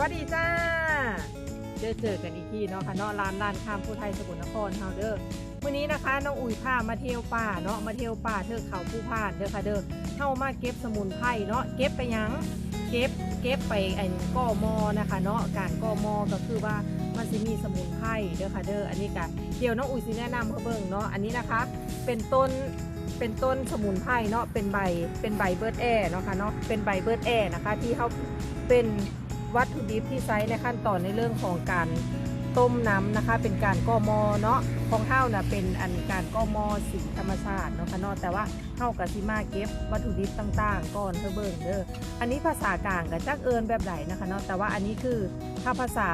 วัสดีจ้า เจอเจอกันอีกทีเนาะค่ะเนาะร้านร้านข้ามผู้ไทยสกลนครเฮาเด้อวันนี้นะคะน้องอุ๋ยพามาเที่ยวป่าเนาะมาเที่ยวป่าเทือกเขาผู้พานเด้อค่ะเด้อเข้ามาเก็บสมุนไพรเนาะเก็บไปยังเก็บเก็บไปไอ้ก้อมอนะคะเนาะการก้อมอก็คือว่ามันจะมีสมุนไพรเด้อค่ะเด้ออันนี้ก็เดี๋ยวน้องอุ๋ยสิแนะนำเขาเบิ่งเนาะอันนี้นะคะ เป็นต้นเป็นต้นสมุนไพรเนาะเป็นใบเป็นใบเบิร์ดแอร์เนาะค่ะเนาะเป็นใบเบิร์ดแอร์นะคะ ที่เขาเป็น วัตถุดิบที่ใช้ในขั้นตอนในเรื่องของการต้มน้ำนะคะ เป็นการก้อมอเนาะของเท่าน่ะเป็นอันการก้อมอสีธรรมชาติเนาะค่ะเนาะแต่ว่าเท่ากับซิมาเก็บวัตถุดิบต่างๆก่อนเธอเบิ่งเด้ออันนี้ภาษากลางกับจักเอิญแบบไหนนะคะเนาะแต่ว่าอันนี้คือถ้าภาษา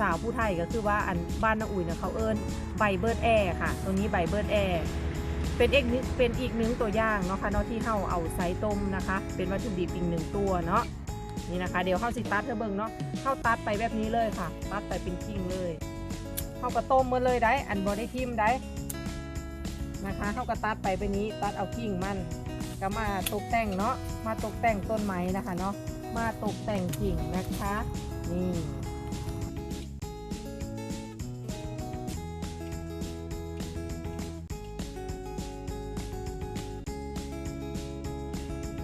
สาวผู้ไทยก็คือว่าอันบ้านนาอุ่ยเนี่ยเขาเอิญใบเบิร์ดแอร์ค่ะ ตัวนี้ใบเบิร์ดแอร์เป็นเอกนึงเป็นอีกหนึ่งตัวอย่างเนาะค่ะเนาะที่เฮาเอาไซต้มนะคะ เป็นวัตถุดิบอีกหนึ่งตัวเนาะ นี่นะคะ เดี๋ยวเข้าสิตัดเธอเบิ่งเนาะเข้าตัดไปแบบนี้เลยค่ะ ตัดไปเป็นกิ่งเลยเข้ากระต้มมาเลยได้ อันบอได้ทิมได้นะคะเข้ากระตัดไปแบบนี้ตัดเอากิ่งมันก็มาตกแต่งเนาะมาตกแต่งต้นไม้นะคะเนาะมาตกแต่งกิ่งนะคะ นี่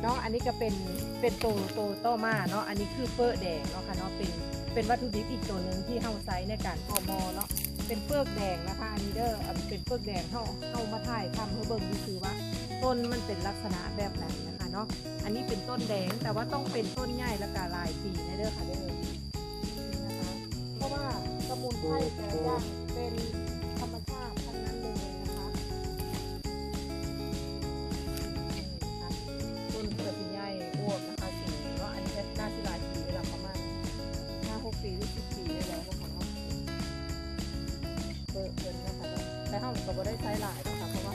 เนาะอันนี้ก็เป็นเป็นโตโตโตมาเนาะอันนี้คือเปลือกแดงเนาะค่ะเนาะเป็นเป็นวัตถุดิบอีกตัวหนึ่งที่เฮาใช้ในการกอมอเนาะเป็นเปลือกแดงนะคะอันนี้เด้อเป็นเปลือกแดงเฮาเฮามาถ่ายทำเพื่อเบิ่งดูคือว่า ต้นมันเป็นลักษณะแบบไหนนะคะเนาะอันนี้เป็นต้นแดงแต่ว่าต้องเป็นต้นใหญ่และกาลายปีนะเด้อค่ะเด้อนะคะเพราะว่าสมุนไพรแต่ละอย่างเป็นาะแต่ห้องก็บ่ได้ใช้หลายนะคะเพราะว่า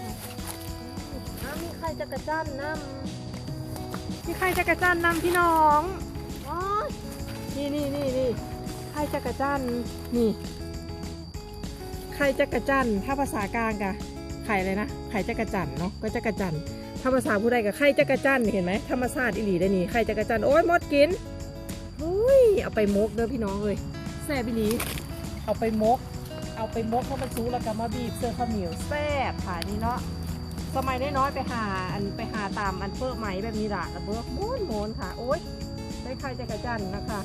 น้ำมีใครจะกระจันน้ำมีใครจะกระจันน้ำพี่น้องอ๋อนี่นี่นี่นี่ใครจะกระจันนี่ใครจะกระจันถ้าภาษากลางกะไข่เลยนะไข่จะกระจันเนาะก็จะกระจันถ้าภาษาผู้ใดกับไข่จักรจันเห็นไหมธรรมชาติอิหลีได้นี่ไข่จักรจันโอ้ยมดกินหุ้ยเอาไปมกเด้อพี่น้องเลยแซ่บอิหลีเอาไปมก เอาไปมกเพราะมันสูแล้วก็มาบีบเสื้อข้าวเหนียวแซ่บค่ะนี่เนาะสมัยน้อยๆไปหาอันไปหาตามอันเปิดไหมแบบนี้ละระเบิดม้วนโมนค่ะ โอ้ยได้ไข่จักระจันนะคะ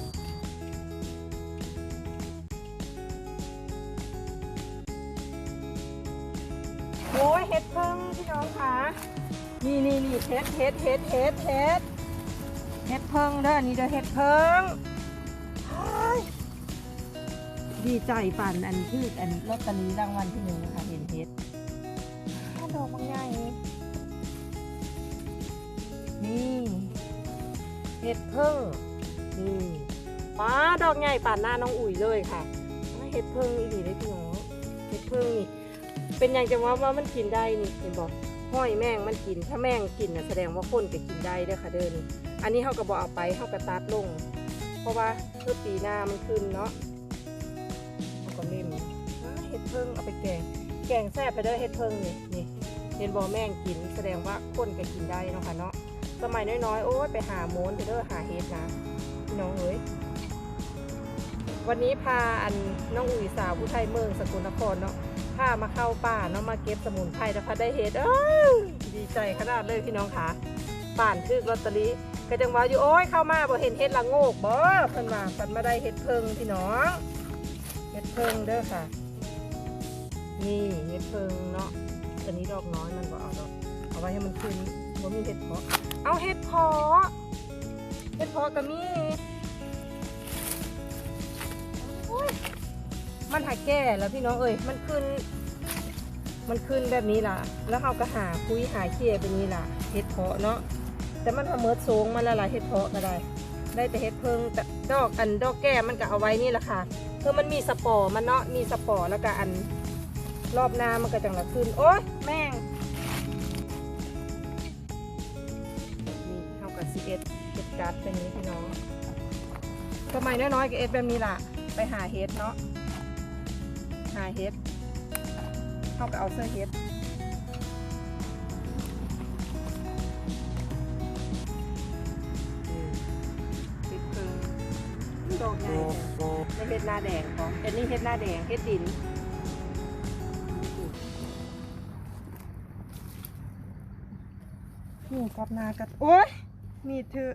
โอ้ยเห็ดเพิ่งพี่น้องค่ะนี่นี่นี่เฮ็ดเฮ็ดเฮ็ดเฮ็ดเฮ็ดเฮ็ดเพิ่งเด้อนนี้เด้อเฮ็ดเพิ่ง ดีใจปันอันคืออันลอตเตอรี่รางวัลที่หนึ่งค่ะเห็นเฮ็ดอ้าดอกบางใหญ่นี่เฮ็ดเพิงนี่ป้าดอกใหญ่ป่านหน้าน้องอุ๋ยเลยค่ะเฮ็ดเพิงอีหลีได้พี่น้องเฮ็ดเพิงนี่เป็นอย่างจะว่าว่ามันกินได้นี่เห็นบอกห้อยแมงมันกินถ้าแมงกินน่ะแสดงว่าคนก็กินได้เด้อค่ะเด้อนี่อันนี้เขาก็บอกเอาไปเขาก็ตัดลง เพราะว่าเพื่อปีหน้ามันขึ้นเนาะ เขาก็เล่มเห็ดเพิ่งเอาไปแกง แกงแซ่บไปเด้อเห็ดเพิ่งนี่นี่เห็นบอแม่งกินแสดงว่าคนก็กินได้เนาะค่ะเนาะสมัยน้อยๆโอ้ยไปหาโมนไปเด้อหาเห็ดนะพี่น้องเอ้ยวันนี้พาอันน้องอุ๋ยสาวผู้ไทยเมืองสกลนครเนาะพามาเข้าป่าเนาะมาเก็บสมุนไพรแล้วพะได้เห็ดเอ้ยดีใจขนาดเลยพี่น้องค่ะป่านทึกลอตเตอรี่ก็จังว่าอยู่โอ้ยเข้ามาบ่เห็นเห็ดละโงกบ่เพิ่นว่าเพิ่นมาได้เห็ดเพิงพี่น้อง ดเพิงเด้อค่ะ นี่เห็ดเพิงเนาะตัวนี้ดอกน้อยมันบ่เอาดอกเอาไว้ให้มันขึ้นบ่ามีเห็ดเพาะ เอาเห็ดเพาะเห็ดเพาะก็มีมันหาแก่แล้วพี่น้องเอ้ยมันขึ้น มันขึ้นแบบนี้ล่ะ แล้วเราก็หาคุยหาเคียแบบนี้ล่ะเห็ดเพาะเนาะแต่มันทำเมิดโซงมาและลายเห็ดเพาะก็ได้ ได้แต่เห็ดเพิงแต่ดอกอันดอกแก้มันก็เอาไว้นี่แหละค่ะเพื่อมันมีสปอร์มันเนาะมีสปอร์แล้วก็อันรอบหน้ามันก็จังละขึ้นโอ๊ยแม่งนี่เท่ากับสิเอ็ดเอ็ดการ์ดเป็นนี้พี่น้องสมัยน้อยๆก็เอ็ดแบบนี้ล่ะ ไปหาเห็ดเนาะหาเห็ดเขาก็เอาเสื้อเห็ด คนี่เฮ็ดหน้าแดงพองแต่นี้เฮ็ดหน้าแดงเฮ็ดดินนี่กับนากับโอ้ยมีดเธอะ